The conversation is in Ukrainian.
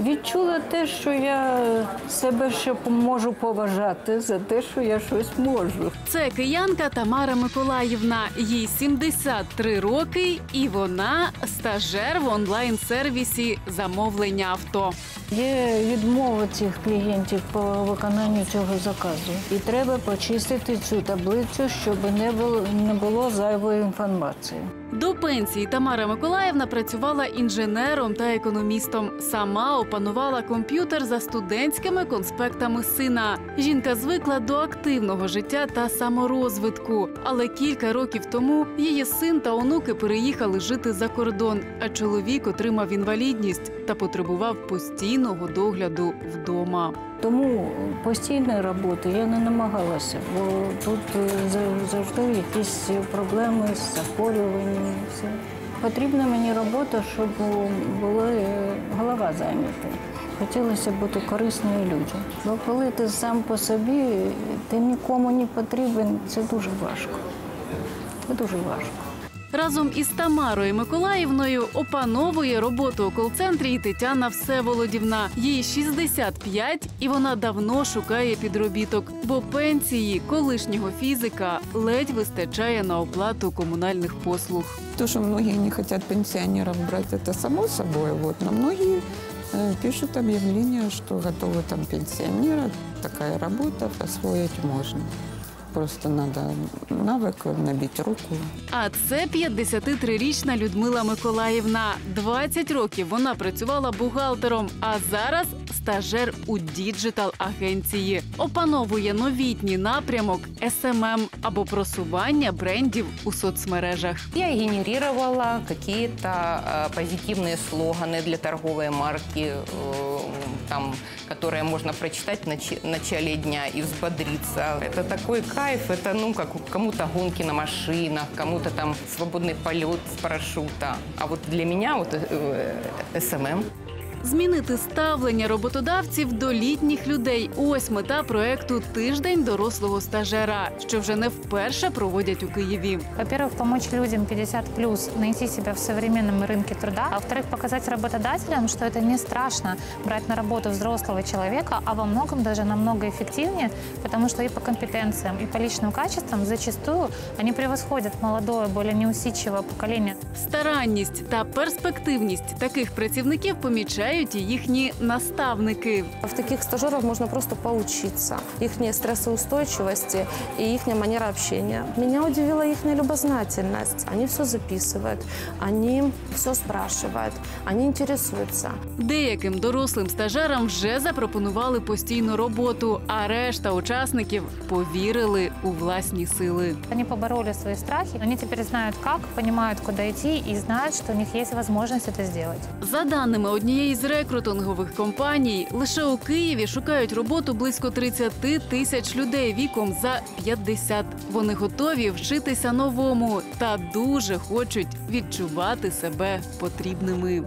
Відчула те, що я себе ще можу поважати за те, що я щось можу. Це киянка Тамара Миколаївна. Їй 73 роки, і вона стажер в онлайн-сервісі замовлення авто. Є відмова цих клієнтів по виконанню цього заказу. І треба почистити цю таблицю, щоб не було, не було зайвої інформації. Пенсії Тамара Миколаївна працювала інженером та економістом. Сама опанувала комп'ютер за студентськими конспектами сина. Жінка звикла до активного життя та саморозвитку. Але кілька років тому її син та онуки переїхали жити за кордон. А чоловік отримав інвалідність та потребував постійного догляду вдома. Тому постійної роботи я не намагалася, бо тут е, завжди якісь проблеми з захворюванням. Потрібна мені робота, щоб була е, голова зайнята. Хотілося бути корисною людям. Бо коли ти сам по собі, ти нікому не потрібен, це дуже важко. Це дуже важко Разом із Тамарою Миколаївною опановує роботу у кол-центрі і Тетяна Всеволодівна. Їй 65, і вона давно шукає підробіток, бо пенсії колишнього фізика ледь вистачає на оплату комунальних послуг. То, что многие не хотят пенсионеров брать, это само собой. Вот. Но многие э, пишут объявление, что готовы там пенсионера. Такая работа, освоить можно. Просто надо навык набить руку. А це 53-річна Людмила Миколаївна. 20 років вона працювала бухгалтером, а зараз стажер у діджитал агенції. Опановує новітній напрямок SMM або просування брендів у соцмережах. Я генерировала какие-то э, позитивные слоганы для торговой марки, э, там, которые можно прочитать в нач- начале дня и взбодриться. Это такой кайф, это ну как кому-то гонки на машинах, кому-то там свободный полет с парашюта. А вот для меня вот э, э, СММ. Змінити ставлення роботодавців до літніх людей. Ось мета проекту Тиждень дорослого стажера, що вже не вперше проводять у Києві. Во-первых, помочь людям 50 плюс найти себя в современном рынке труда. А во-вторых, показать работодателям, что это не страшно брать на работу взрослого человека, а во многом даже намного эффективнее, потому что и по компетенциям, и по личным качествам зачастую они превосходят молодое, более неусидчивое поколение. Старанність та перспективність таких працівників помічають і їхні наставники. В таких стажеров можно просто поучиться. Их стрессоустойчивости и их манера общения. Меня удивила их любознательность. Они все записывают, они все спрашивают, они интересуются. Деяким дорослим стажерам вже запропонували постійну роботу, а решта учасників повірили у власні сили. Они побороли свои страхи, они теперь знают как, понимают, куда идти и знают, что у них есть возможность это сделать. За даними однієї з рекрутингових компаній, лише у Києві шукають роботу близько 30 тисяч людей віком за 50. Вони готові вчитися новому та дуже хочуть відчувати себе потрібними.